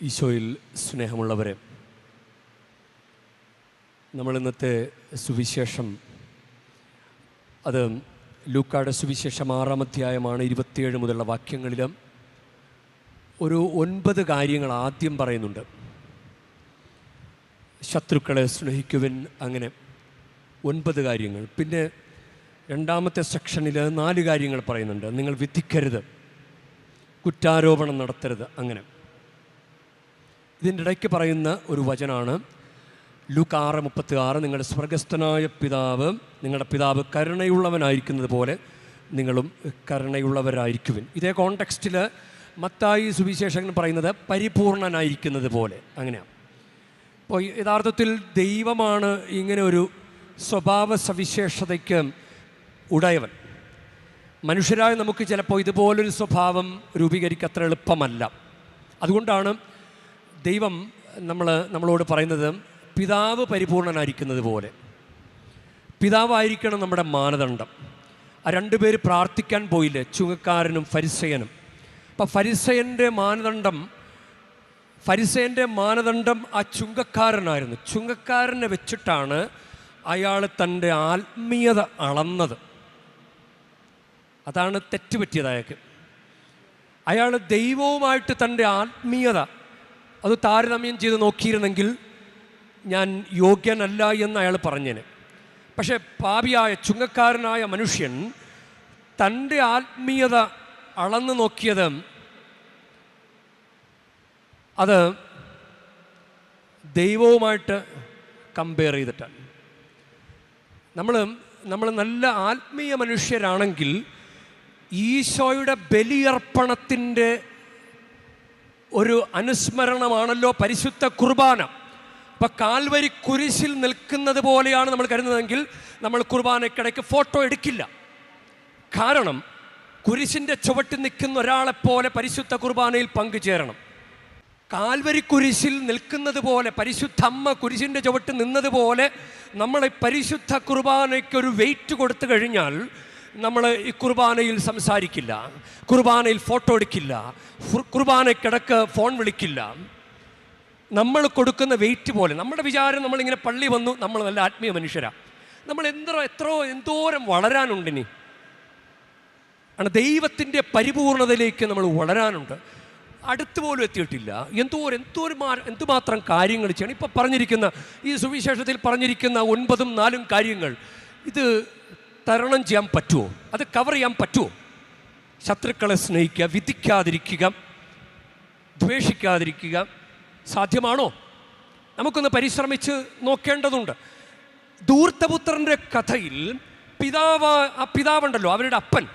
ഈശോയിൽ സ്നേഹമുള്ളവരെ നമ്മൾ ഇന്നത്തെ സുവിശേഷം അത് ലൂക്കായുടെ സുവിശേഷം ആറാം അധ്യായമാണ് ഇരുപത്തിയേഴ് മുതലുള്ള വാക്യങ്ങളിൽ ഒരു ഒൻപത് കാര്യങ്ങൾ ആദ്യം പറയുന്നുണ്ട്. ശത്രുക്കളെ സ്നേഹിക്കുവിൻ അങ്ങനെ ഒൻപത് കാര്യങ്ങൾ. പിന്നെ രണ്ടാമത്തെ സെക്ഷനിൽ നാല് കാര്യങ്ങൾ പറയുന്നുണ്ട്. നിങ്ങൾ വിധിക്കരുത് കുറ്റാരോപണം നടത്തരുത് അങ്ങനെ. ഇതിന്റെ ഇടയ്ക്ക് പറയുന്ന ഒരു വചനാണ്. ലൂക്ക് ആറ് മുപ്പത്തി ആറ് നിങ്ങളുടെ സ്വർഗസ്ഥനായ പിതാവ് നിങ്ങളുടെ പിതാവ് കരുണയുള്ളവനായിരിക്കുന്നത് പോലെ നിങ്ങളും കരുണയുള്ളവരായിരിക്കുവിൻ. ഇതേ കോണ്ടെക്സ്റ്റിൽ മത്തായി സുവിശേഷകൻ പറയുന്നത് പരിപൂർണനായിരിക്കുന്നത് പോലെ. അങ്ങനെയാണ് അപ്പോൾ യഥാർത്ഥത്തിൽ ദൈവമാണ് ഇങ്ങനെ ഒരു സ്വഭാവ സവിശേഷതയ്ക്ക് ഉടയവൻ. മനുഷ്യരായ നമുക്ക് ചിലപ്പോൾ ഇതുപോലൊരു സ്വഭാവം രൂപീകരിക്കത്ര എളുപ്പമല്ല. അതുകൊണ്ടാണ് ദൈവം നമ്മൾ നമ്മളോട് പറയുന്നത് പിതാവ് പരിപൂർണനായിരിക്കുന്നത് പോലെ. പിതാവായിരിക്കണം നമ്മുടെ മാനദണ്ഡം. ആ രണ്ടുപേര് പ്രാർത്ഥിക്കാൻ പോയില്ലേ? ചുങ്കക്കാരനും ഫരിസയനും. അപ്പം ഫരിസയന്റെ മാനദണ്ഡം ഫരിസയന്റെ മാനദണ്ഡം ആ ചുങ്കക്കാരനായിരുന്നു. ചുങ്കക്കാരനെ വെച്ചിട്ടാണ് അയാൾ തന്റെ ആത്മീയത അളന്നത്. അതാണ് തെറ്റുപറ്റിയത് അയാൾക്ക്. അയാൾ ദൈവവുമായിട്ട് തന്റെ ആത്മീയത അത് താരതമ്യം ചെയ്ത് നോക്കിയിരുന്നെങ്കിൽ ഞാൻ യോഗ്യനല്ല എന്ന് അയാൾ പറഞ്ഞേനെ. പക്ഷേ പാപിയായ ചുങ്കക്കാരനായ മനുഷ്യൻ തന്റെ ആത്മീയത അളന്നു നോക്കിയത് അത് ദൈവവുമായിട്ട് കമ്പയർ ചെയ്തിട്ടാണ്. നമ്മൾ നമ്മൾ നല്ല ആത്മീയ മനുഷ്യരാണെങ്കിൽ ഈശോയുടെ ബലിയർപ്പണത്തിന്റെ ഒരു അനുസ്മരണമാണല്ലോ പരിശുദ്ധ കുർബാന. ഇപ്പം കാൽവരി കുരിശിൽ നിൽക്കുന്നത് പോലെയാണ് നമ്മൾ കരുതുന്നതെങ്കിൽ നമ്മൾ കുർബാനയ്ക്കിടയ്ക്ക് ഫോട്ടോ എടുക്കില്ല. കാരണം കുരിശിന്റെ ചുവട്ടിൽ നിൽക്കുന്ന ഒരാളെപ്പോലെ പരിശുദ്ധ കുർബാനയിൽ പങ്കുചേരണം. കാൽവരി കുരിശിൽ നിൽക്കുന്നത് പോലെ പരിശുദ്ധ അമ്മ കുരിശിന്റെ ചുവട്ടിൽ നിന്നതുപോലെ നമ്മൾ ഈ പരിശുദ്ധ കുർബാനയ്ക്ക് ഒരു വെയിറ്റ് കൊടുത്തു കഴിഞ്ഞാൽ നമ്മൾ ഈ കുർബാനയിൽ സംസാരിക്കില്ല. കുർബാനയിൽ ഫോട്ടോ എടുക്കില്ല. കുർബാനക്കിടക്ക് ഫോൺ വിളിക്കില്ല. നമ്മൾ കൊടുക്കുന്ന വെയിറ്റ് പോലെ നമ്മുടെ വിചാരം നമ്മളിങ്ങനെ പള്ളി വന്നു നമ്മൾ നല്ല ആത്മീയ മനുഷ്യരാണ് നമ്മൾ എന്തോ എത്രയോ എന്തോരം വളരാനുണ്ട് ഇനി. ആണ് ദൈവത്തിന്റെ പരിപൂർണതയിലേക്ക് നമ്മൾ വളരാനുണ്ട്. അടുത്ത് പോലും എത്തിയിട്ടില്ല. എന്തോരം എന്തോരം എന്തുമാത്രം കാര്യങ്ങൾ ചെയ്യണം. ഇപ്പം പറഞ്ഞിരിക്കുന്ന ഈ സുവിശേഷത്തിൽ പറഞ്ഞിരിക്കുന്ന ഒൻപതും നാലും കാര്യങ്ങൾ. ഇത് തരണം ചെയ്യാൻ പറ്റുമോ അത് കവർ ചെയ്യാൻ പറ്റുമോ ശത്രുക്കളെ സ്നേഹിക്കുക വിധിക്കാതിരിക്കുക ദ്വേഷിക്കാതിരിക്കുക സാധ്യമാണോ? നമുക്കൊന്ന് പരിശ്രമിച്ച് നോക്കേണ്ടതുണ്ട്. ധൂർത്തപുത്രന്റെ കഥയിൽ പിതാവ് ആ പിതാവുണ്ടല്ലോ അവരുടെ അപ്പൻ.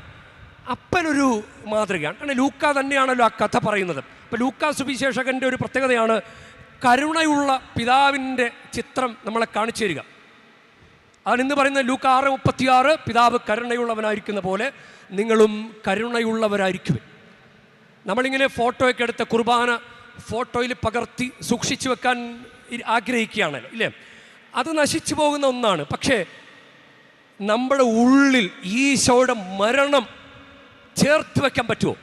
അപ്പനൊരു മാതൃകയാണ്. കാരണം ലൂക്ക തന്നെയാണല്ലോ ആ കഥ പറയുന്നത്. അപ്പോൾ ലൂക്ക സുവിശേഷകന്റെ ഒരു പ്രത്യേകതയാണ് കരുണയുള്ള പിതാവിന്റെ ചിത്രം നമ്മളെ കാണിച്ചു തരിക. അതാണ് ഇന്ന് പറയുന്നത് ലൂക്ക ആറ് മുപ്പത്തിയാറ് പിതാവ് കരുണയുള്ളവനായിരിക്കുന്ന പോലെ നിങ്ങളും കരുണയുള്ളവരായിരിക്കും നമ്മളിങ്ങനെ ഫോട്ടോയൊക്കെ എടുത്ത കുർബാന ഫോട്ടോയിൽ പകർത്തി സൂക്ഷിച്ചു വെക്കാൻ ആഗ്രഹിക്കുകയാണല്ലോ ഇല്ലേ? അത് നശിച്ചു പോകുന്ന ഒന്നാണ്. പക്ഷേ നമ്മുടെ ഉള്ളിൽ ഈശോയുടെ മരണം ചേർത്ത് വയ്ക്കാൻ പറ്റുമോ?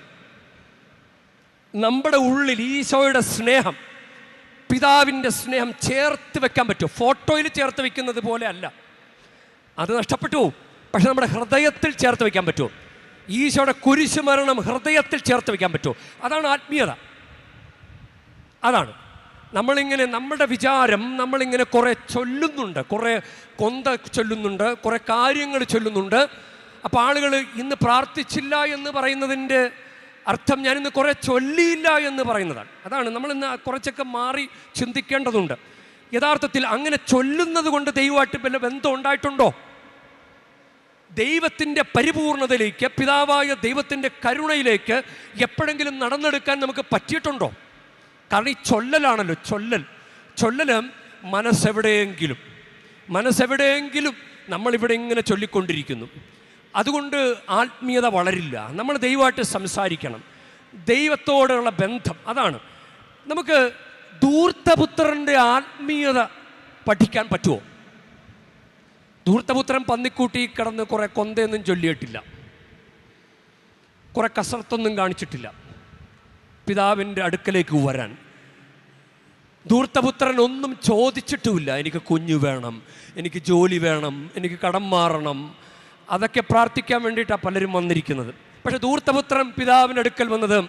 നമ്മുടെ ഉള്ളിൽ ഈശോയുടെ സ്നേഹം പിതാവിന്റെ സ്നേഹം ചേർത്ത് വെക്കാൻ പറ്റുമോ? ഫോട്ടോയിൽ ചേർത്ത് വെക്കുന്നത് പോലെ അല്ല. അത് നഷ്ടപ്പെട്ടു. പോകും പക്ഷെ നമ്മുടെ ഹൃദയത്തിൽ ചേർത്ത് വയ്ക്കാൻ പറ്റുമോ ഈശോയുടെ കുരിശ് മരണം ഹൃദയത്തിൽ ചേർത്ത് വയ്ക്കാൻ പറ്റുമോ അതാണ് ആത്മീയത. അതാണ്. നമ്മളിങ്ങനെ നമ്മുടെ വിചാരം നമ്മളിങ്ങനെ കുറേ ചൊല്ലുന്നുണ്ട്. കുറേ കൊന്ത ചൊല്ലുന്നുണ്ട്. കുറേ കാര്യങ്ങൾ ചൊല്ലുന്നുണ്ട്. അപ്പോൾ ആളുകൾ ഇന്ന് പ്രാർത്ഥിച്ചില്ല എന്ന് പറയുന്നതിന്റെ അർത്ഥം ഞാനിന്ന് കുറേ ചൊല്ലിയില്ല എന്ന് പറയുന്നതാണ്. അതാണ് നമ്മളിന്ന് കുറച്ചൊക്കെ മാറി ചിന്തിക്കേണ്ടതുണ്ട്. യഥാർത്ഥത്തിൽ അങ്ങനെ ചൊല്ലുന്നത് കൊണ്ട് ദൈവമായിട്ട് വല്ല ബന്ധം ഉണ്ടായിട്ടുണ്ടോ? ദൈവത്തിന്റെ പരിപൂർണതയിലേക്ക് പിതാവായ ദൈവത്തിന്റെ കരുണയിലേക്ക് എപ്പോഴെങ്കിലും നടന്നെടുക്കാൻ നമുക്ക് പറ്റിയിട്ടുണ്ടോ? കാരണം ഈ ചൊല്ലലാണല്ലോ ചൊല്ലൽ. ചൊല്ലൽ മനസ്സെവിടെയെങ്കിലും മനസ്സെവിടെയെങ്കിലും നമ്മളിവിടെ ഇങ്ങനെ ചൊല്ലിക്കൊണ്ടിരിക്കുന്നു. അതുകൊണ്ട് ആത്മീയത വളരില്ല. നമ്മൾ ദൈവമായിട്ട് സംസാരിക്കണം. ദൈവത്തോടുള്ള ബന്ധം അതാണ്. നമുക്ക് ധൂർത്തപുത്രന്റെ ആത്മീയത പഠിക്കാൻ പറ്റുമോ? ധൂർത്തപുത്രൻ പന്നിക്കൂട്ടി കിടന്ന് കുറേ കൊന്തയൊന്നും ചൊല്ലിയിട്ടില്ല. കുറേ കസർത്തൊന്നും കാണിച്ചിട്ടില്ല. പിതാവിന്റെ അടുക്കലേക്ക് വരാൻ. ധൂർത്തപുത്രൻ ഒന്നും ചോദിച്ചിട്ടുമില്ല. എനിക്ക് കുഞ്ഞു വേണം എനിക്ക് ജോലി വേണം എനിക്ക് കടം മാറണം. അതൊക്കെ പ്രാർത്ഥിക്കാൻ വേണ്ടിയിട്ടാണ് പലരും വന്നിരിക്കുന്നത്. പക്ഷേ ധൂർത്തപുത്രൻ പിതാവിന്റെ അടുക്കൽ വന്നത്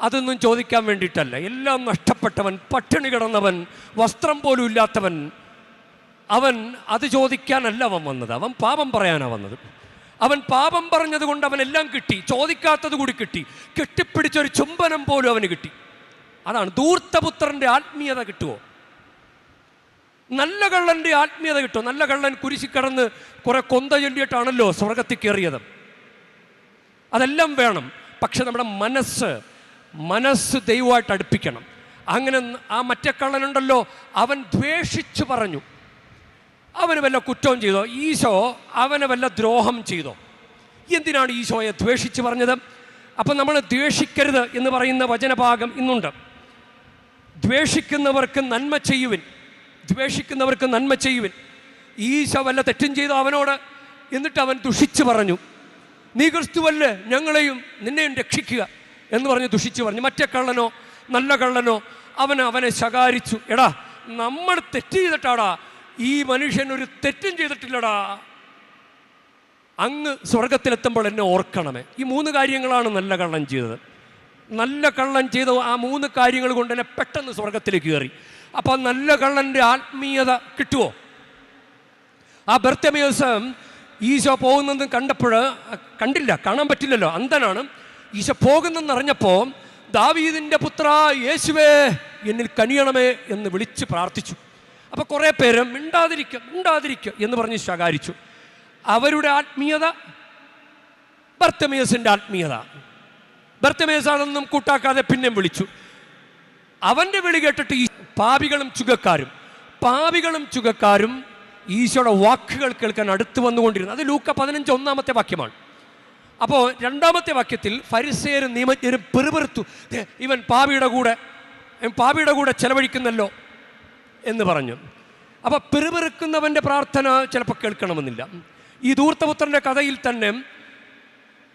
അതൊന്നും ചോദിക്കാൻ വേണ്ടിയിട്ടല്ല. എല്ലാം നഷ്ടപ്പെട്ടവൻ പട്ടിണി കിടന്നവൻ വസ്ത്രം പോലും ഇല്ലാത്തവൻ അവൻ അത് ചോദിക്കാനല്ല അവൻ വന്നത്. അവൻ പാപം പറയാനാണ് വന്നത്. അവൻ പാപം പറഞ്ഞത് കൊണ്ട് അവനെല്ലാം കിട്ടി. ചോദിക്കാത്തത് കൂടി കിട്ടി. കെട്ടിപ്പിടിച്ചൊരു ചുംബനം പോലും അവന് കിട്ടി. അതാണ് ദൂർത്തപുത്രന്റെ ആത്മീയത കിട്ടുമോ നല്ല കള്ളന്റെ ആത്മീയത കിട്ടുമോ നല്ല കള്ളൻ കുരിശി കടന്ന് കുറെ കൊന്ത ചൊല്ലിയിട്ടാണല്ലോ സ്വർഗത്തിൽ കയറിയത് അതെല്ലാം വേണം. പക്ഷെ നമ്മുടെ മനസ്സ് മനസ്സ് ദൈവമായിട്ട് അടുപ്പിക്കണം. അങ്ങനെ ആ മറ്റേ കള്ളനുണ്ടല്ലോ. അവൻ ദ്വേഷിച്ചു പറഞ്ഞു. അവന് വല്ല കുറ്റവും ചെയ്തോ? ഈശോ അവന് വല്ല ദ്രോഹം ചെയ്തോ? എന്തിനാണ് ഈശോയെ ദ്വേഷിച്ച് പറഞ്ഞത്? അപ്പം നമ്മൾ ദ്വേഷിക്കരുത് എന്ന് പറയുന്ന വചനഭാഗം ഇന്നുണ്ട്. ദ്വേഷിക്കുന്നവർക്ക് നന്മ ചെയ്യുവിൻ. ദ്വേഷിക്കുന്നവർക്ക് നന്മ ചെയ്യുവിൻ. ഈശോ വല്ല തെറ്റും ചെയ്തോ അവനോട്? എന്നിട്ട് അവൻ ദുഷിച്ചു പറഞ്ഞു. നീ ക്രിസ്തുവല്ലേ ഞങ്ങളെയും നിന്നെയും രക്ഷിക്കുക. എന്ന് പറഞ്ഞ് ദുഷിച്ചു പറഞ്ഞു. മറ്റേ കള്ളനോ? നല്ല കള്ളനോ? അവൻ അവനെ ശകാരിച്ചു. എടാ നമ്മൾ തെറ്റ് ചെയ്തിട്ടാടാ ഈ മനുഷ്യൻ ഒരു തെറ്റും ചെയ്തിട്ടില്ലടാ. അങ്ങ് സ്വർഗത്തിലെത്തുമ്പോൾ എന്നെ ഓർക്കണമേ. ഈ മൂന്ന് കാര്യങ്ങളാണ് നല്ല കള്ളൻ ചെയ്തത്. നല്ല കള്ളൻ ചെയ്ത ആ മൂന്ന് കാര്യങ്ങൾ കൊണ്ട് തന്നെ പെട്ടെന്ന് സ്വർഗത്തിലേക്ക് കയറി. അപ്പോൾ നല്ല കള്ളന്റെ ആത്മീയത കിട്ടുമോ ആ ബർത്തമേസം ഈശോ പോകുന്നതും കണ്ടപ്പോൾ കണ്ടില്ല കാണാൻ പറ്റില്ലല്ലോ അന്ധനാണ്. ഈശോ പോകുന്നെന്നറിഞ്ഞപ്പോൾ ദാവീദിന്റെ പുത്ര യേശുവേ എന്നിൽ കനിയണമേ എന്ന് വിളിച്ച് പ്രാർത്ഥിച്ചു. അപ്പോൾ കുറേ പേര് മിണ്ടാതിരിക്കുക മിണ്ടാതിരിക്കുക എന്ന് പറഞ്ഞ് ശകാരിച്ചു. അവരുടെ ആത്മീയത ബർത്തമേസിന്റെ ആത്മീയത. ബർത്തമേസാണെന്നും കൂട്ടാക്കാതെ പിന്നെയും വിളിച്ചു. അവന്റെ വിളി കേട്ടിട്ട് ഈ പാപികളും ചുഗക്കാരും പാപികളും ചുഗക്കാരും ഈശോയുടെ വാക്കുകൾ കേൾക്കാൻ അടുത്ത് വന്നുകൊണ്ടിരുന്നു. അത് ലൂക്ക പതിനഞ്ച് ഒന്നാമത്തെ വാക്യമാണ്. അപ്പോൾ രണ്ടാമത്തെ വാക്യത്തിൽ ഫരിസേരും നിയമജ്ഞരും പെറുപെറുത്തു. ഇവൻ പാപിയുടെ കൂടെ പാപിയുടെ കൂടെ ചെലവഴിക്കുന്നല്ലോ. എന്ന് പറഞ്ഞു. അപ്പോൾ പെരുപെറുക്കുന്നവന്റെ പ്രാർത്ഥന ചിലപ്പോൾ കേൾക്കണമെന്നില്ല. ഈ ദൂർത്തപുത്രന്റെ കഥയിൽ തന്നെ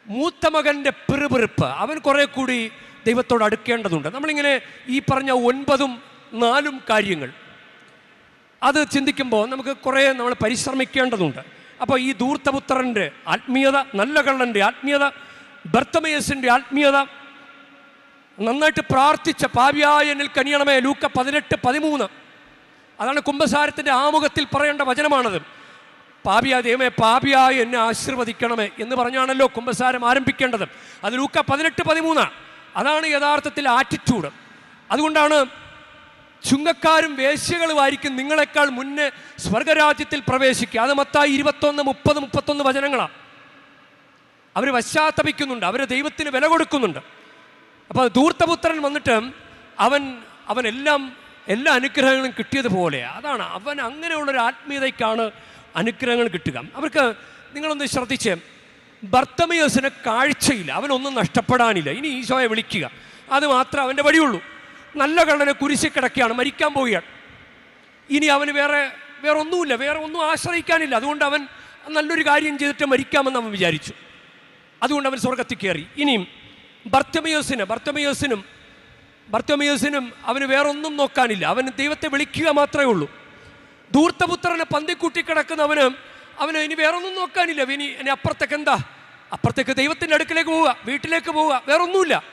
മൂത്ത മകന്റെ പിറുപിറുപ്പ് അവൻ കുറെ കൂടി ദൈവത്തോട് അടുക്കേണ്ടതുണ്ട്. നമ്മളിങ്ങനെ ഈ പറഞ്ഞ ഒൻപതും നാലും കാര്യങ്ങൾ അത് ചിന്തിക്കുമ്പോൾ നമുക്ക് കുറേ നമ്മൾ പരിശ്രമിക്കേണ്ടതുണ്ട്. അപ്പോൾ ഈ ദൂർത്തപുത്രന്റെ ആത്മീയത നല്ല കള്ളന്റെ ആത്മീയത ബർത്തമയസിന്റെ ആത്മീയത നന്നായിട്ട് പ്രാർത്ഥിച്ച പാവിയായ എന്നിൽ കനിയണമേ ലൂക്ക പതിനെട്ട് പതിമൂന്ന്. അതാണ് കുംഭസാരത്തിന്റെ ആമുഖത്തിൽ പറയേണ്ട വചനമാണത്. പാപിയാ ദൈവമേ പാപിയായി എന്നെ ആശീർവദിക്കണമേ എന്ന് പറഞ്ഞാണല്ലോ കുംഭസാരം ആരംഭിക്കേണ്ടത്. അത് ലൂക്ക പതിനെട്ട് പതിമൂന്നാണ് അതാണ് യഥാർത്ഥത്തിൽ ആറ്റിറ്റ്യൂഡ് അതുകൊണ്ടാണ് ചുങ്കക്കാരും വേശ്യകളുമായിരിക്കും നിങ്ങളെക്കാൾ മുന്നേ സ്വർഗരാജ്യത്തിൽ പ്രവേശിക്കുക. അത് മത്തായി ഇരുപത്തൊന്ന് മുപ്പത് മുപ്പത്തൊന്ന് വചനങ്ങളാണ് അവർ പശ്ചാത്തപിക്കുന്നുണ്ട് അവർ ദൈവത്തിന് വില കൊടുക്കുന്നുണ്ട്. അപ്പോൾ ധൂർത്തപുത്രൻ വന്നിട്ട് അവൻ അവൻ എല്ലാം അനുഗ്രഹങ്ങളും കിട്ടിയതുപോലെ അതാണ് അവൻ അങ്ങനെയുള്ളൊരു ആത്മീയതയ്ക്കാണ് അനുഗ്രഹങ്ങൾ കിട്ടുക. അവർക്ക് നിങ്ങളൊന്ന് ശ്രദ്ധിച്ച് ഭർത്തമയോസിന് കാഴ്ചയില്ല. അവനൊന്നും നഷ്ടപ്പെടാനില്ല. ഇനി ഈശോയെ വിളിക്കുക. അത് മാത്രം അവന്റെ വഴിയുള്ളൂ. നല്ല കള്ളനെ കുരിശി കിടക്കുകയാണ് മരിക്കാൻ പോവുകയാണ്. ഇനി അവന് വേറെ വേറെ ഒന്നുമില്ല വേറെ ഒന്നും ആശ്രയിക്കാനില്ല. അതുകൊണ്ട് അവൻ നല്ലൊരു കാര്യം ചെയ്തിട്ട് മരിക്കാമെന്ന് അവൻ വിചാരിച്ചു. അതുകൊണ്ട് അവൻ സ്വർഗത്തിൽ കയറി. ഇനിയും ഭർത്തമയോസിന് ബർത്തമയോസിനും ബർത്തമയോസിനും അവന് വേറൊന്നും നോക്കാനില്ല. അവന് ദൈവത്തെ വിളിക്കുക മാത്രമേ ഉള്ളൂ. ധൂർത്തപുത്രനെ പന്തിക്കൂട്ടി കിടക്കുന്നവന് അവന് ഇനി വേറൊന്നും നോക്കാനില്ല. ഇനി ഇനി അപ്പുറത്തേക്ക് എന്താ? അപ്പുറത്തേക്ക് ദൈവത്തിന്റെ അടുക്കിലേക്ക് പോവുക വീട്ടിലേക്ക് പോവുക വേറൊന്നുമില്ല.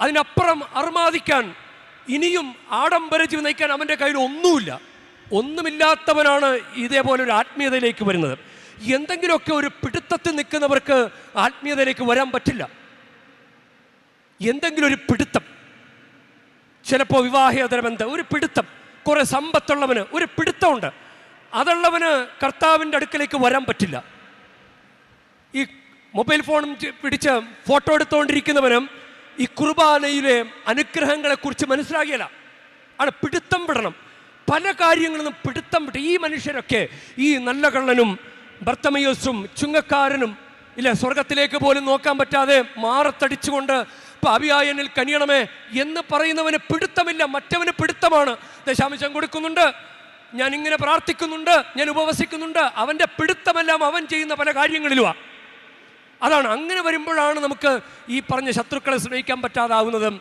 അതിനപ്പുറം അർമാദിക്കാൻ ഇനിയും ആഡംബര ജീവി നയിക്കാൻ അവന്റെ കയ്യിൽ ഒന്നുമില്ല. ഒന്നുമില്ലാത്തവനാണ് ഇതേപോലെ ഒരു ആത്മീയതയിലേക്ക് വരുന്നത്. എന്തെങ്കിലുമൊക്കെ ഒരു പിടുത്തത്തിൽ നിൽക്കുന്നവർക്ക് ആത്മീയതയിലേക്ക് വരാൻ പറ്റില്ല. എന്തെങ്കിലും ഒരു പിടുത്തം. ചിലപ്പോൾ വിവാഹേതര ബന്ധം ഒരു പിടുത്തം കുറെ സമ്പത്തുള്ളവന് ഒരു പിടുത്തമുണ്ട്. അതുള്ളവന് കർത്താവിന്റെ അടുക്കലേക്ക് വരാൻ പറ്റില്ല. ഈ മൊബൈൽ ഫോണും പിടിച്ച് ഫോട്ടോ എടുത്തുകൊണ്ടിരിക്കുന്നവനും ഈ കുർബാനയിലെ അനുഗ്രഹങ്ങളെക്കുറിച്ച് മനസ്സിലാകിയല്ല. ആണ് പിടുത്തം വിടണം. പല കാര്യങ്ങളും പിടുത്തം വിട്ട് ഈ മനുഷ്യരൊക്കെ ഈ നല്ല കള്ളനും ഭർത്തമയോസും ചുങ്ങക്കാരനും ഇല്ല സ്വർഗത്തിലേക്ക് പോലും നോക്കാൻ പറ്റാതെ മാറത്തടിച്ചുകൊണ്ട് പാപിയായനിൽ കനിയണമേ എന്ന് പറയുന്നവന് പിടുത്തമില്ല മറ്റവന് പിടുത്തമാണ്. ദശാംശം കൊടുക്കുന്നുണ്ട് ഞാൻ ഇങ്ങനെ പ്രാർത്ഥിക്കുന്നുണ്ട് ഞാൻ ഉപവസിക്കുന്നുണ്ട് അവന്റെ പിടുത്തമെല്ലാം അവൻ ചെയ്യുന്ന പല കാര്യങ്ങളിലുമാണ് അതാണ് അങ്ങനെ വരുമ്പോഴാണ് നമുക്ക് ഈ പറഞ്ഞ ശത്രുക്കളെ സ്നേഹിക്കാൻ പറ്റാതാവുന്നതും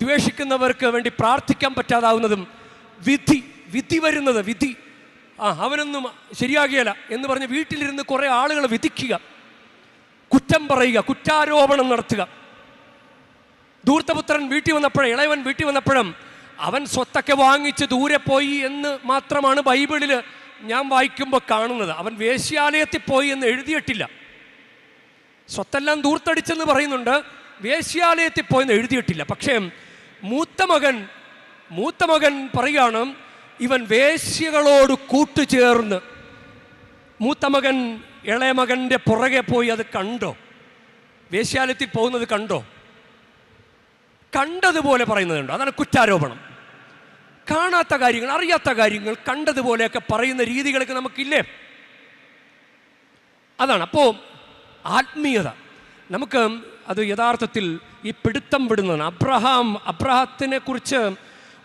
ദ്വേഷിക്കുന്നവർക്ക് വേണ്ടി പ്രാർത്ഥിക്കാൻ പറ്റാതാവുന്നതും വിധി വിധി വരുന്നത് വിധി. ആ അവനൊന്നും ശരിയാകിയല്ല എന്ന് പറഞ്ഞ് വീട്ടിലിരുന്ന് കുറേ ആളുകൾ വിധിക്കുക കുറ്റം പറയുക കുറ്റാരോപണം നടത്തുക. ധൂർത്തപുത്രൻ വീട്ടിൽ വന്നപ്പോഴും ഇളയവൻ വീട്ടിൽ വന്നപ്പോഴും അവൻ സ്വത്തൊക്കെ വാങ്ങിച്ച് ദൂരെ പോയി എന്ന് മാത്രമാണ് ബൈബിളിൽ ഞാൻ വായിക്കുമ്പോൾ കാണുന്നത്. അവൻ വേശ്യാലയത്തിൽ പോയി എന്ന് എഴുതിയിട്ടില്ല. സ്വത്തെല്ലാം ദൂർത്തടിച്ചെന്ന് പറയുന്നുണ്ട്. വേശ്യാലയത്തിൽ പോയി എന്ന് എഴുതിയിട്ടില്ല. പക്ഷേ മൂത്ത മകൻ മൂത്ത മകൻ പറയുകയാണ് ഇവൻ വേശ്യകളോട് കൂട്ടുചേർന്ന്. മൂത്ത മകൻ ഇളയ മകന്റെ പുറകെ പോയി അത് കണ്ടോ? വേശ്യാലയത്തിൽ പോകുന്നത് കണ്ടോ? കണ്ടതുപോലെ പറയുന്നതുണ്ട്. അതാണ് കുറ്റാരോപണം. കാണാത്ത കാര്യങ്ങൾ അറിയാത്ത കാര്യങ്ങൾ കണ്ടതുപോലെയൊക്കെ പറയുന്ന രീതികളൊക്കെ നമുക്കില്ലേ? അതാണ്. അപ്പോൾ ആത്മീയത. നമുക്ക് അത് യഥാർത്ഥത്തിൽ ഈ പിടുത്തം വിടുന്നതാണ്. അബ്രഹാം അബ്രഹത്തിനെ കുറിച്ച്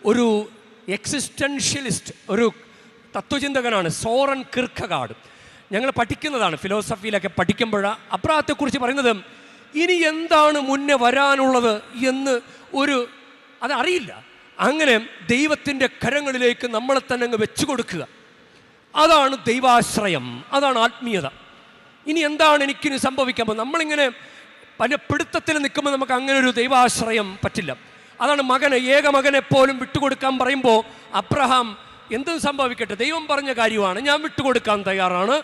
ഒരു എക്സിസ്റ്റൻഷ്യലിസ്റ്റ് ഒരു തത്വചിന്തകനാണ് സോറൻ കിർക്കഗാഡ്. ഞങ്ങൾ പഠിക്കുന്നതാണ് ഫിലോസഫിയിലൊക്കെ പഠിക്കുമ്പോൾ അബ്രഹത്തെക്കുറിച്ച് പറയുന്നത്. ഇനി എന്താണ് മുന്നേ വരാനുള്ളത് എന്ന് ഒരു അതറിയില്ല. അങ്ങനെ ദൈവത്തിന്റെ കരങ്ങളിലേക്ക് നമ്മളെ തന്നെ അങ്ങ് വെച്ചു കൊടുക്കുക. അതാണ് ദൈവാശ്രയം. അതാണ് ആത്മീയത. ഇനി എന്താണ് എനിക്കിനി സംഭവിക്കാൻ പോകുന്നത്? നമ്മളിങ്ങനെ പല പിടുത്തത്തിൽ നിൽക്കുമ്പോൾ നമുക്ക് അങ്ങനെ ഒരു ദൈവാശ്രയം പറ്റില്ല. അതാണ് മകന് ഏക മകനെ പോലും വിട്ടുകൊടുക്കാൻ പറയുമ്പോൾ അബ്രഹാം എന്തും സംഭവിക്കട്ടെ. ദൈവം പറഞ്ഞ കാര്യമാണ് ഞാൻ വിട്ടുകൊടുക്കാൻ തയ്യാറാണ്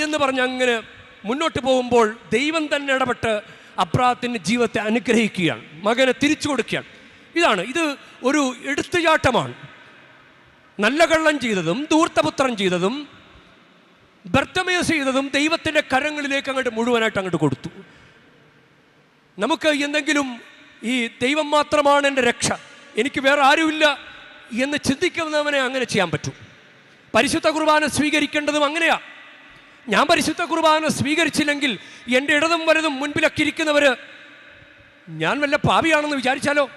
എന്ന് പറഞ്ഞ് അങ്ങനെ മുന്നോട്ട് പോകുമ്പോൾ ദൈവം തന്നെ ഇടപെട്ട് അബ്രാഹത്തിന്റെ ജീവിതത്തെ അനുഗ്രഹിക്കുകയാണ് മകനെ തിരിച്ചു കൊടുക്കുകയാണ്. ഇതാണ് ഇത് ഒരു എടുത്തുചാട്ടമാണ്. നല്ല കള്ളം ചെയ്തതും ദൂർത്തപുത്രം ചെയ്തതും ബർത്തമേസ് ചെയ്തതും ദൈവത്തിന്റെ കരങ്ങളിലേക്ക് അങ്ങോട്ട് മുഴുവനായിട്ട് അങ്ങോട്ട് കൊടുത്തു. നമുക്ക് എന്തെങ്കിലും ഈ ദൈവം മാത്രമാണ് എന്റെ രക്ഷ എനിക്ക് വേറെ ആരുമില്ല എന്ന് ചിന്തിക്കുന്നവനെ അങ്ങനെ ചെയ്യാൻ പറ്റും. പരിശുദ്ധ കുർബാന സ്വീകരിക്കേണ്ടതും അങ്ങനെയാ. ഞാൻ പരിശുദ്ധ കുർബാന സ്വീകരിച്ചില്ലെങ്കിൽ എന്റെ ഇടതും വലതും മുൻപിലൊക്കെ ഇരിക്കുന്നവർ ഞാൻ വല്ല പാപിയാണെന്ന് വിചാരിച്ചാലോ?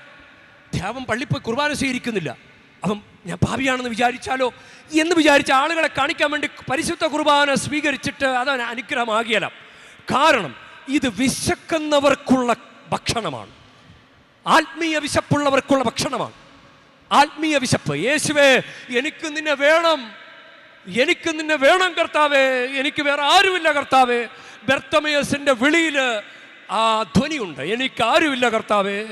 ധ്യാപം പള്ളിപ്പോയി കുർബാന സ്വീകരിക്കുന്നില്ല. അപ്പം ഞാൻ പാവിയാണെന്ന് വിചാരിച്ചാലോ? എന്ന് വിചാരിച്ച ആളുകളെ കാണിക്കാൻ വേണ്ടി പരിശുദ്ധ കുർബാന സ്വീകരിച്ചിട്ട് അത് അനുഗ്രഹമാകിയല്ല കാരണം ഇത് വിശക്കുന്നവർക്കുള്ള ഭക്ഷണമാണ്. ആത്മീയ വിശപ്പുള്ളവർക്കുള്ള ഭക്ഷണമാണ്. ആത്മീയ വിശപ്പ്. യേശുവേ എനിക്ക് നിന്നെ വേണം. എനിക്ക് നിന്നെ വേണം കർത്താവേ. എനിക്ക് വേറെ ആരുമില്ല കർത്താവേ. ബെർത്തമയസിന്റെ വിളിയിൽ ആ ധ്വനിയുണ്ട്. എനിക്ക് ആരുമില്ല കർത്താവേ.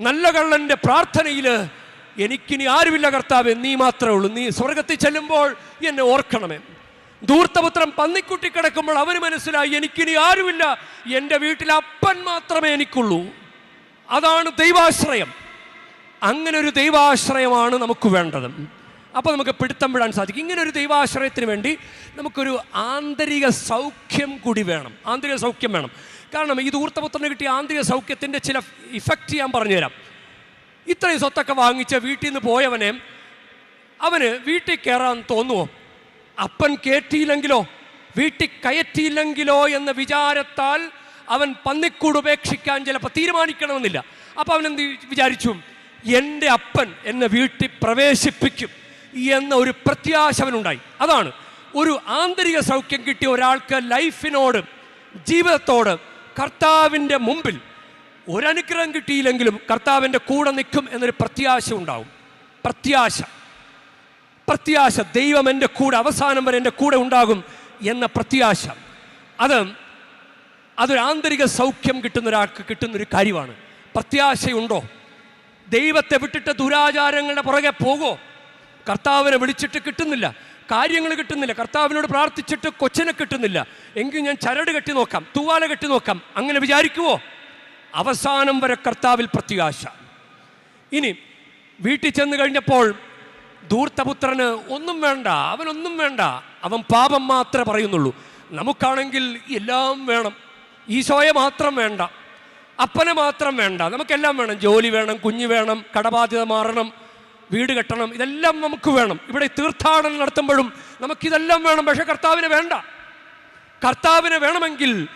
നല്ല കള്ളന്റെ പ്രാർത്ഥനയിൽ എനിക്കിനി ആരുമില്ല കർത്താവേ. നീ മാത്രമേ ഉള്ളൂ. നീ സ്വർഗത്തിൽ ചെല്ലുമ്പോൾ എന്നെ ഓർക്കണമേ. ധൂർത്തപുത്രം പന്നിക്കുട്ടി കിടക്കുമ്പോൾ അവന് മനസ്സിലായി എനിക്കിനി ആരുമില്ല. എന്റെ വീട്ടിൽ അപ്പൻ മാത്രമേ എനിക്കുള്ളൂ. അതാണ് ദൈവാശ്രയം. അങ്ങനെ ഒരു ദൈവാശ്രയമാണ് നമുക്ക് വേണ്ടത്. അപ്പോൾ നമുക്ക് പിടുത്തം വിടാൻ സാധിക്കും. ഇങ്ങനെ ഒരു ദൈവാശ്രയത്തിന് വേണ്ടി നമുക്കൊരു ആന്തരിക സൗഖ്യം കൂടി വേണം. ആന്തരിക സൗഖ്യം വേണം. കാരണം ഈ ദൂർത്തപുത്രന് കിട്ടിയ ആന്തരിക സൗഖ്യത്തിന്റെ ചില ഇഫക്റ്റ് ഞാൻ പറഞ്ഞുതരാം. ഇത്രയും സ്വത്തൊക്കെ വാങ്ങിച്ച വീട്ടിൽ നിന്ന് പോയവനെ അവന് വീട്ടിൽ കയറാൻ തോന്നുമോ അപ്പൻ കയറ്റിയില്ലെങ്കിലോ വീട്ടിൽ കയറ്റിയില്ലെങ്കിലോ എന്ന വിചാരത്താൽ അവൻ പന്നിക്കൂട് ഉപേക്ഷിക്കാൻ ചിലപ്പോൾ തീരുമാനിക്കണമെന്നില്ല. അപ്പോൾ അവൻ എന്ത് വിചാരിച്ചു? എന്റെ അപ്പൻ എന്നെ വീട്ടിൽ പ്രവേശിപ്പിക്കും. എന്ന ഒരു പ്രത്യാശ അവനുണ്ടായി. അതാണ്. ഒരു ആന്തരിക സൗഖ്യം കിട്ടിയ ഒരാൾക്ക് ലൈഫിനോട് ജീവിതത്തോട് കർത്താവിന്റെ മുമ്പിൽ ഒരനുഗ്രഹം കിട്ടിയില്ലെങ്കിലും കർത്താവിന്റെ കൂടെ നിൽക്കും എന്നൊരു പ്രത്യാശ ഉണ്ടാവും. പ്രത്യാശ. പ്രത്യാശ ദൈവം എന്റെ കൂടെ അവസാനം വരെ എന്റെ കൂടെ ഉണ്ടാകും എന്ന പ്രത്യാശ. അത് അതൊരു ആന്തരിക സൗഖ്യം കിട്ടുന്ന ഒരാൾക്ക് കിട്ടുന്നൊരു കാര്യമാണ്. പ്രത്യാശയുണ്ടോ? ദൈവത്തെ വിട്ടിട്ട് ദുരാചാരങ്ങളുടെ പുറകെ പോകോ? കർത്താവിനെ വിളിച്ചിട്ട് കിട്ടുന്നില്ല. കാര്യങ്ങൾ കിട്ടുന്നില്ല. കർത്താവിനോട് പ്രാർത്ഥിച്ചിട്ട് കൊച്ചിനെ കിട്ടുന്നില്ല. എങ്കിൽ ഞാൻ ചരട് കെട്ടി നോക്കാം. തൂവാല കെട്ടി നോക്കാം. അങ്ങനെ വിചാരിക്കുവോ? അവസാനം വരെ കർത്താവിൽ പ്രത്യാശ. ഇനി വീട്ടിൽ ചെന്ന് കഴിഞ്ഞപ്പോൾ ധൂർത്തപുത്രന് ഒന്നും വേണ്ട അവനൊന്നും വേണ്ട. അവൻ പാപം മാത്രമേ പറയുന്നുള്ളൂ. നമുക്കാണെങ്കിൽ എല്ലാം വേണം. ഈശോയെ മാത്രം വേണ്ട. അപ്പനെ മാത്രം വേണ്ട. നമുക്കെല്ലാം വേണം. ജോലി വേണം കുഞ്ഞ് വേണം കടബാധ്യത മാറണം. വീട് കെട്ടണം ഇതെല്ലാം നമുക്ക് വേണം. ഇവിടെ തീർത്ഥാടനം നടത്തുമ്പോഴും നമുക്കിതെല്ലാം വേണം. പക്ഷെ കർത്താവിന് വേണ്ട. കർത്താവിന് വേണമെങ്കിൽ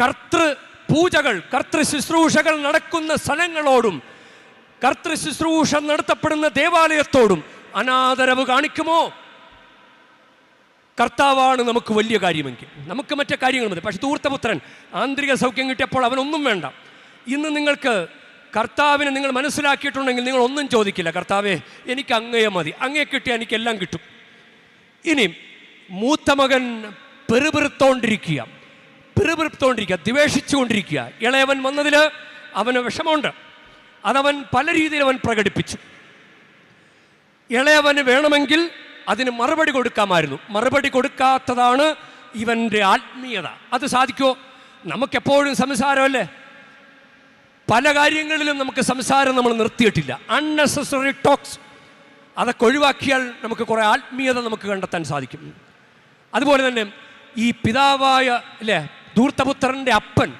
കർത്തൃ പൂജകൾ കർത്തൃ ശുശ്രൂഷകൾ നടക്കുന്ന സ്ഥലങ്ങളോടും കർത്തൃ ശുശ്രൂഷ നടത്തപ്പെടുന്ന ദേവാലയത്തോടും അനാദരവ് കാണിക്കുമോ? കർത്താവാണ് നമുക്ക് വലിയ കാര്യമെങ്കിൽ. നമുക്ക് മറ്റേ കാര്യങ്ങൾ മതി. പക്ഷെ തൂർത്തപുത്രൻ ആന്തരിക സൗഖ്യം കിട്ടിയപ്പോൾ അവനൊന്നും വേണ്ട. ഇന്ന് നിങ്ങൾക്ക് കർത്താവിനെ നിങ്ങൾ മനസ്സിലാക്കിയിട്ടുണ്ടെങ്കിൽ നിങ്ങൾ ഒന്നും ചോദിക്കില്ല. കർത്താവേ എനിക്ക് അങ്ങയെ മതി. അങ്ങയെ കിട്ടിയാൽ എനിക്കെല്ലാം കിട്ടും. ഇനി മൂത്ത മകൻ പെറുപിറുത്തോണ്ടിരിക്കുക. പെറുപിറുത്തോണ്ടിരിക്കുക ദ്വേഷിച്ചുകൊണ്ടിരിക്കുക. ഇളയവൻ വന്നതിൽ അവന് വിഷമമുണ്ട്. അതവൻ പല രീതിയിൽ അവൻ പ്രകടിപ്പിച്ചു. ഇളയവന് വേണമെങ്കിൽ അതിന് മറുപടി കൊടുക്കാമായിരുന്നു. മറുപടി കൊടുക്കാത്തതാണ് ഇവന്റെ ആത്മീയത. അത് സാധിക്കുമോ നമുക്കെപ്പോഴും സംസാരമല്ലേ? പല കാര്യങ്ങളിലും നമുക്ക് സംസാരം നമ്മൾ നിർത്തിയിട്ടില്ല. അൺനെസസറി ടോക്സ് അതൊക്കെ ഒഴിവാക്കിയാൽ നമുക്ക് കുറേ ആത്മീയത നമുക്ക് കണ്ടെത്താൻ സാധിക്കും. അതുപോലെ തന്നെ ഈ പിതാവായ അല്ലേ ധൂർത്തപുത്രന്റെ അപ്പൻ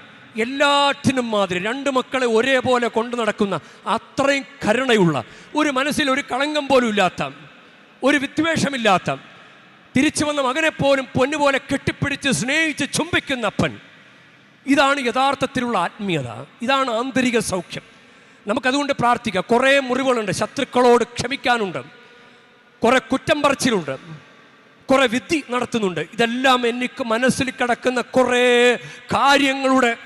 എല്ലാറ്റിനും മാതിരി രണ്ട് മക്കളെ ഒരേപോലെ കൊണ്ടു നടക്കുന്ന അത്രയും കരുണയുള്ള ഒരു മനസ്സിൽ ഒരു കളങ്കം പോലും ഇല്ലാത്ത ഒരു വിദ്വേഷമില്ലാത്ത തിരിച്ചു വന്ന മകനെപ്പോലും പോലും പൊന്നുപോലെ കെട്ടിപ്പിടിച്ച് സ്നേഹിച്ച് ചുംബിക്കുന്ന അപ്പൻ. ഇതാണ് യഥാർത്ഥത്തിലുള്ള ആത്മീയത. ഇതാണ് ആന്തരിക സൗഖ്യം. നമുക്കതുകൊണ്ട് പ്രാർത്ഥിക്കാം. കുറേ മുറിവുകളുണ്ട്. ശത്രുക്കളോട് ക്ഷമിക്കാനുണ്ട്. കുറേ കുറ്റം പറച്ചിലുണ്ട്. കുറേ വിധി നടത്തുന്നുണ്ട്. ഇതെല്ലാം എനിക്ക് മനസ്സിൽ കിടക്കുന്ന കുറേ കാര്യങ്ങളുടെ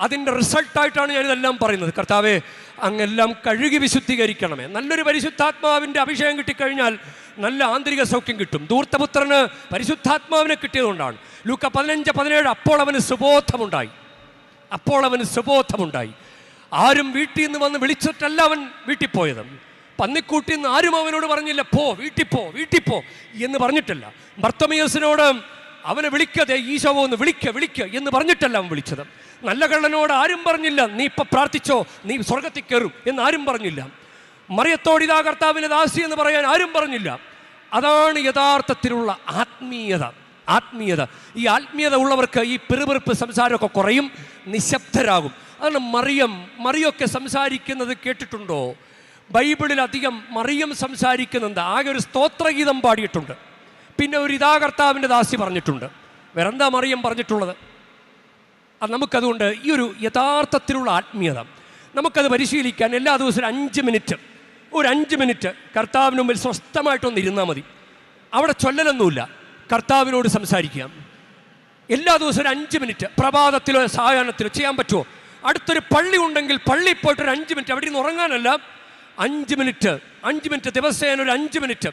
അതിന്റെ റിസൾട്ടായിട്ടാണ് ഞാനിതെല്ലാം പറയുന്നത്. കർത്താവെ അങ്ങെല്ലാം കഴുകി വിശുദ്ധീകരിക്കണമേ. നല്ലൊരു പരിശുദ്ധാത്മാവിന്റെ അഭിഷേകം കിട്ടിക്കഴിഞ്ഞാൽ നല്ല ആന്തരിക സൗഖ്യം കിട്ടും. ധൂർത്തപുത്രന് പരിശുദ്ധാത്മാവിനെ കിട്ടിയതുകൊണ്ടാണ്. ലൂക്ക പതിനഞ്ച് പതിനേഴ് അപ്പോൾ അവന് സുബോധമുണ്ടായി. അപ്പോൾ അവന് സുബോധമുണ്ടായി. ആരും വീട്ടിൽ നിന്ന് വന്ന് വിളിച്ചിട്ടല്ല അവൻ വീട്ടിൽ പോയത്. പന്നിക്കൂട്ടിൽ നിന്ന് ആരും അവനോട് പറഞ്ഞില്ല പോ വീട്ടിൽ പോ വീട്ടിൽ പോ എന്ന് പറഞ്ഞിട്ടില്ല. ഭർത്തമയസിനോട് അവനെ വിളിക്കതെ ഈശോ ഒന്ന് വിളിക്ക വിളിക്ക എന്ന് പറഞ്ഞിട്ടല്ല അവൻ വിളിച്ചത്. നല്ല കള്ളനോട് ആരും പറഞ്ഞില്ല നീ ഇപ്പം പ്രാർത്ഥിച്ചോ നീ സ്വർഗത്തിൽ കയറും എന്ന് ആരും പറഞ്ഞില്ല. മറിയത്തോട് ഇതാ കർത്താവിനെ ദാസി എന്ന് പറയാൻ ആരും പറഞ്ഞില്ല. അതാണ് യഥാർത്ഥത്തിലുള്ള ആത്മീയത. ആത്മീയത. ഈ ആത്മീയത ഉള്ളവർക്ക് ഈ പെറുപെറുപ്പ് സംസാരമൊക്കെ കുറയും. നിശബ്ദരാകും. അതാണ് മറിയം. മറിയൊക്കെ സംസാരിക്കുന്നത് കേട്ടിട്ടുണ്ടോ? ബൈബിളിൽ അധികം മറിയം സംസാരിക്കുന്നുണ്ട്. ആകെ ഒരു സ്തോത്രഗീതം പാടിയിട്ടുണ്ട്. പിന്നെ ഒരു ഇതാ കർത്താവിന്റെ ദാസി പറഞ്ഞിട്ടുണ്ട്. വേറെന്താ മറിയം പറഞ്ഞിട്ടുള്ളത്? അത് നമുക്കതുകൊണ്ട് ഈ ഒരു യഥാർത്ഥത്തിലുള്ള ആത്മീയത. നമുക്കത് പരിശീലിക്കാൻ എല്ലാ ദിവസവും അഞ്ച് മിനിറ്റ്. ഒരു അഞ്ച് മിനിറ്റ് കർത്താവിന് മുമ്പിൽ സ്വസ്ഥമായിട്ടൊന്ന് ഇരുന്നാൽ മതി. അവിടെ ചൊല്ലലൊന്നുമില്ല. കർത്താവിനോട് സംസാരിക്കുക എല്ലാ ദിവസവും ഒരു അഞ്ച് മിനിറ്റ്. പ്രഭാതത്തിലോ സായാഹ്നത്തിലോ ചെയ്യാൻ പറ്റുമോ? അടുത്തൊരു പള്ളി ഉണ്ടെങ്കിൽ പള്ളി പോയിട്ട് ഒരു അഞ്ച് മിനിറ്റ്. അവിടെ നിന്ന് ഉറങ്ങാനല്ല. അഞ്ച് മിനിറ്റ്. അഞ്ച് മിനിറ്റ് ദിവസേന ഒരു അഞ്ച് മിനിറ്റ്.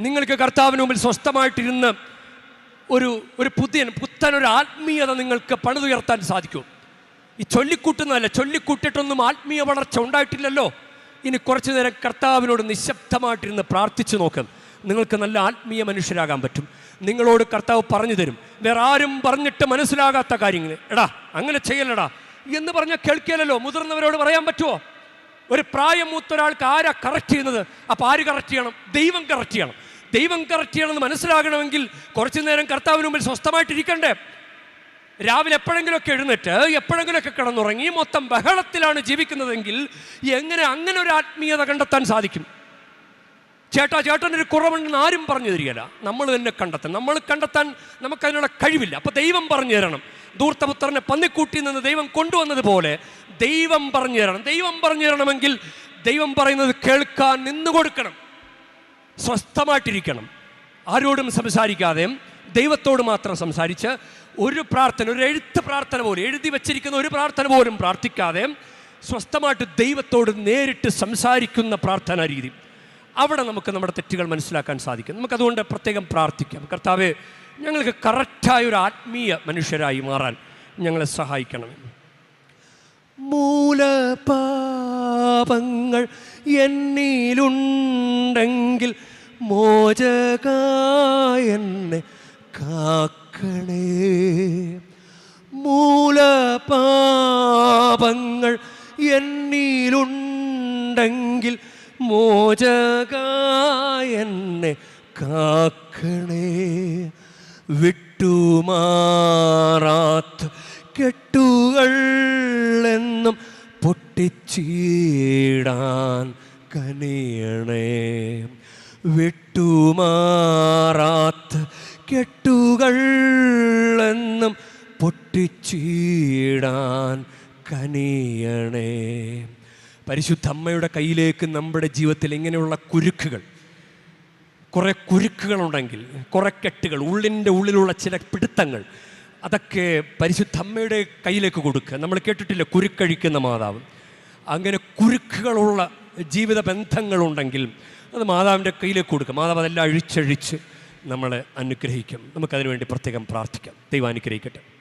നിങ്ങൾക്ക് കർത്താവിന് മുമ്പിൽ സ്വസ്ഥമായിട്ടിരുന്ന് ഒരു ഒരു പുതിയ പുത്തൻ ഒരു ആത്മീയത നിങ്ങൾക്ക് പണിതുയർത്താൻ സാധിക്കും. ഈ ചൊല്ലിക്കൂട്ടുന്നതല്ല. ചൊല്ലിക്കൂട്ടിട്ടൊന്നും ആത്മീയ വളർച്ച ഉണ്ടായിട്ടില്ലല്ലോ. ഇനി കുറച്ചു നേരം കർത്താവിനോട് നിശബ്ദമായിട്ടിരുന്ന് പ്രാർത്ഥിച്ചു നോക്കും. നിങ്ങൾക്ക് നല്ല ആത്മീയ മനുഷ്യരാകാൻ പറ്റും. നിങ്ങളോട് കർത്താവ് പറഞ്ഞു തരും. വേറെ ആരും പറഞ്ഞിട്ട് മനസ്സിലാകാത്ത കാര്യങ്ങൾ. എടാ അങ്ങനെ ചെയ്യലടാ. എന്ന് പറഞ്ഞാൽ കേൾക്കിയല്ലോ മുതിർന്നവരോട് പറയാൻ പറ്റുമോ ഒരു പ്രായം മൂത്ത ഒരാൾക്ക് ആരാ കറക്റ്റ് ചെയ്യുന്നത്? അപ്പോൾ ആര് കറക്റ്റ് ചെയ്യണം? ദൈവം കറക്റ്റ് ചെയ്യണം. ദൈവം കറക്റ്റ് ചെയ്യണമെന്ന് മനസ്സിലാകണമെങ്കിൽ കുറച്ചു നേരം കർത്താവിന് മുമ്പിൽ സ്വസ്ഥമായിട്ടിരിക്കണ്ടേ? രാവിലെ എപ്പോഴെങ്കിലുമൊക്കെ എഴുന്നേറ്റ് എപ്പോഴെങ്കിലുമൊക്കെ കിടന്നുറങ്ങി മൊത്തം ബഹളത്തിലാണ് ജീവിക്കുന്നതെങ്കിൽ എങ്ങനെ അങ്ങനെ ഒരു ആത്മീയത കണ്ടെത്താൻ സാധിക്കും? ചേട്ടാ ചേട്ടനൊരു കുറവുണ്ടെന്ന് ആരും പറഞ്ഞു തരികയില്ല. നമ്മൾ തന്നെ കണ്ടെത്താൻ നമ്മൾ കണ്ടെത്താൻ നമുക്കതിനുള്ള കഴിവില്ല. അപ്പോൾ ദൈവം പറഞ്ഞു തരണം. ധൂർത്തപുത്രനെ പന്നിക്കൂട്ടി നിന്ന് ദൈവം കൊണ്ടുവന്നതുപോലെ ദൈവം പറഞ്ഞു തരണം. ദൈവം പറഞ്ഞു തരണമെങ്കിൽ ദൈവം പറയുന്നത് കേൾക്കാൻ നിന്ന് കൊടുക്കണം. സ്വസ്ഥമായിട്ടിരിക്കണം. ആരോടും സംസാരിക്കാതെ ദൈവത്തോട് മാത്രം സംസാരിച്ച് ഒരു പ്രാർത്ഥന ഒരു എഴുത്ത് പ്രാർത്ഥന പോലും എഴുതി വച്ചിരിക്കുന്ന ഒരു പ്രാർത്ഥന പോലും പ്രാർത്ഥിക്കാതെ സ്വസ്ഥമായിട്ട് ദൈവത്തോട് നേരിട്ട് സംസാരിക്കുന്ന പ്രാർത്ഥനാ രീതി അവിടെ നമുക്ക് നമ്മുടെ തെറ്റുകൾ മനസ്സിലാക്കാൻ സാധിക്കും. നമുക്കതുകൊണ്ട് പ്രത്യേകം പ്രാർത്ഥിക്കാം. കർത്താവ് ഞങ്ങൾക്ക് കറക്റ്റായ ഒരു ആത്മീയ മനുഷ്യരായി മാറാൻ ഞങ്ങളെ സഹായിക്കണം മൂലപാപങ്ങൾ എന്നിലുണ്ടെങ്കിൽ മോചകായെന്നെ കാക്കണേ. മൂലപാപങ്ങൾ എന്നിലുണ്ടെങ്കിൽ മോചകായെന്നെ കാക്കണേ. വിട്ടുമാറാത്ത കെട്ടുകൾ എന്നും പൊട്ടിച്ചീടാൻ കനിയണേ. വിട്ടുമാറാത്ത കെട്ടുകൾ എന്നും പൊട്ടിച്ചീടാൻ കനിയണേ. പരിശുദ്ധ അമ്മയുടെ കയ്യിലേക്ക് നമ്മുടെ ജീവിതത്തിൽ ഇങ്ങനെയുള്ള കുരുക്കുകൾ കുറേ കുരുക്കുകളുണ്ടെങ്കിൽ കുറേ കെട്ടുകൾ ഉള്ളിന്റെ ഉള്ളിലുള്ള ചില പിടുത്തങ്ങൾ അതൊക്കെ പരിശുദ്ധ അമ്മയുടെ കയ്യിലേക്ക് കൊടുക്കുക. നമ്മൾ കേട്ടിട്ടില്ല? കുരുക്കഴിക്കുന്ന മാതാവ്. അങ്ങനെ കുരുക്കുകളുള്ള ജീവിത ബന്ധങ്ങളുണ്ടെങ്കിൽ അത് മാതാവിന്റെ കയ്യിലേക്ക് കൊടുക്കുക. മാതാവ് അതെല്ലാം അഴിച്ചഴിച്ച് നമ്മളെ അനുഗ്രഹിക്കും. നമുക്കതിനു വേണ്ടി പ്രത്യേകം പ്രാർത്ഥിക്കാം. ദൈവം അനുഗ്രഹിക്കട്ടെ.